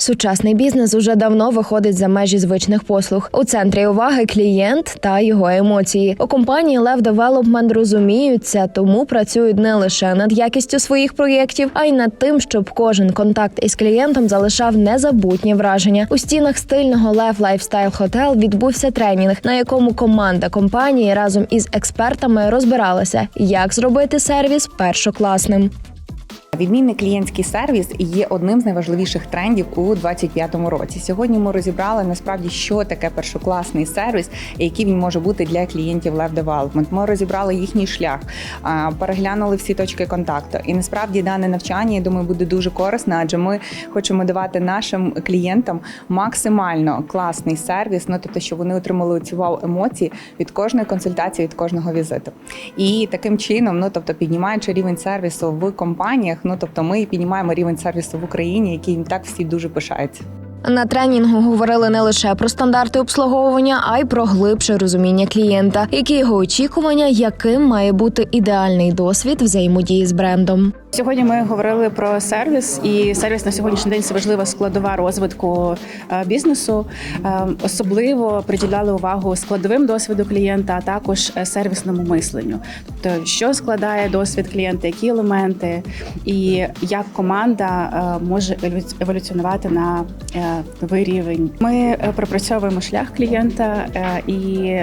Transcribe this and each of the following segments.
Сучасний бізнес уже давно виходить за межі звичних послуг. У центрі уваги клієнт та його емоції. У компанії Lev Development розуміються, тому працюють не лише над якістю своїх проєктів, а й над тим, щоб кожен контакт із клієнтом залишав незабутнє враження. У стінах стильного Lev Lifestyle Hotel відбувся тренінг, на якому команда компанії разом із експертами розбиралася, як зробити сервіс першокласним. Відмінний клієнтський сервіс є одним з найважливіших трендів у 2025 році. Сьогодні ми розібрали насправді, що таке першокласний сервіс і який він може бути для клієнтів Lev Development. Ми розібрали їхній шлях, переглянули всі точки контакту. І насправді дане навчання, я думаю, буде дуже корисне, адже ми хочемо давати нашим клієнтам максимально класний сервіс. Ну тобто, щоб вони отримали ці вау емоції від кожної консультації, від кожного візиту. І таким чином, ну тобто, піднімаючи рівень сервісу в компаніях, ну тобто, ми піднімаємо рівень сервісу в Україні, який їм так всі дуже пишаються. На тренінгу говорили не лише про стандарти обслуговування, а й про глибше розуміння клієнта, які його очікування, яким має бути ідеальний досвід взаємодії з брендом. Сьогодні ми говорили про сервіс, і сервіс на сьогоднішній день це важлива складова розвитку е, бізнесу. Е, Особливо приділяли увагу складовим досвіду клієнта, а також е, сервісному мисленню. Тобто, що складає досвід клієнта, які елементи, і як команда е, може еволю- еволюціонувати на новий рівень. Ми пропрацьовуємо шлях клієнта і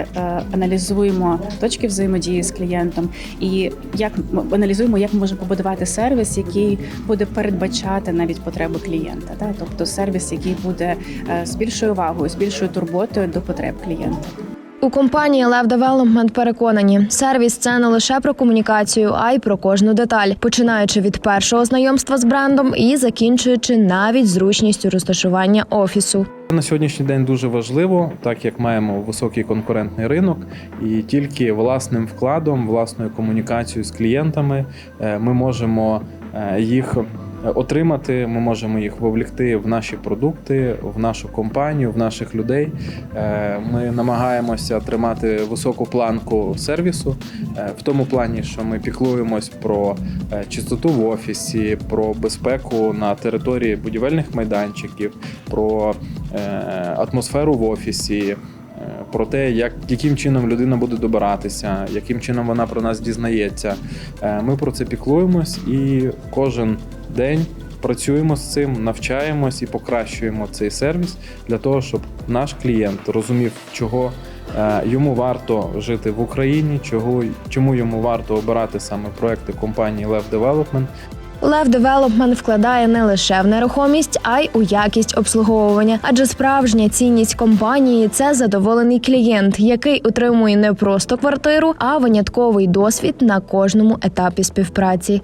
аналізуємо точки взаємодії з клієнтом, і як аналізуємо, як ми можемо побудувати сервіс, який буде передбачати навіть потреби клієнта. Да? Тобто сервіс, який буде е, з більшою увагою, з більшою турботою до потреб клієнта. У компанії Lev Development переконані, сервіс це не лише про комунікацію, а й про кожну деталь, починаючи від першого знайомства з брендом і закінчуючи навіть зручністю розташування офісу. На сьогоднішній день дуже важливо, так як маємо високий конкурентний ринок, і тільки власним вкладом, власною комунікацією з клієнтами е, ми можемо е, їх отримати. Ми можемо їх вовлекти в наші продукти, в нашу компанію, в наших людей. Е, Ми намагаємося тримати високу планку сервісу е, в тому плані, що ми піклуємось про е, чистоту в офісі, про безпеку на території будівельних майданчиків, про атмосферу в офісі. Про те, як, яким чином людина буде добиратися, яким чином вона про нас дізнається. Е, Ми про це піклуємось і кожен день працюємо з цим, навчаємось і покращуємо цей сервіс для того, щоб наш клієнт розумів, чого е, йому варто жити в Україні, чому йому варто обирати саме проекти компанії Lev Development. Lev Девелопмент вкладає не лише в нерухомість, а й у якість обслуговування. Адже справжня цінність компанії це задоволений клієнт, який отримує не просто квартиру, а винятковий досвід на кожному етапі співпраці.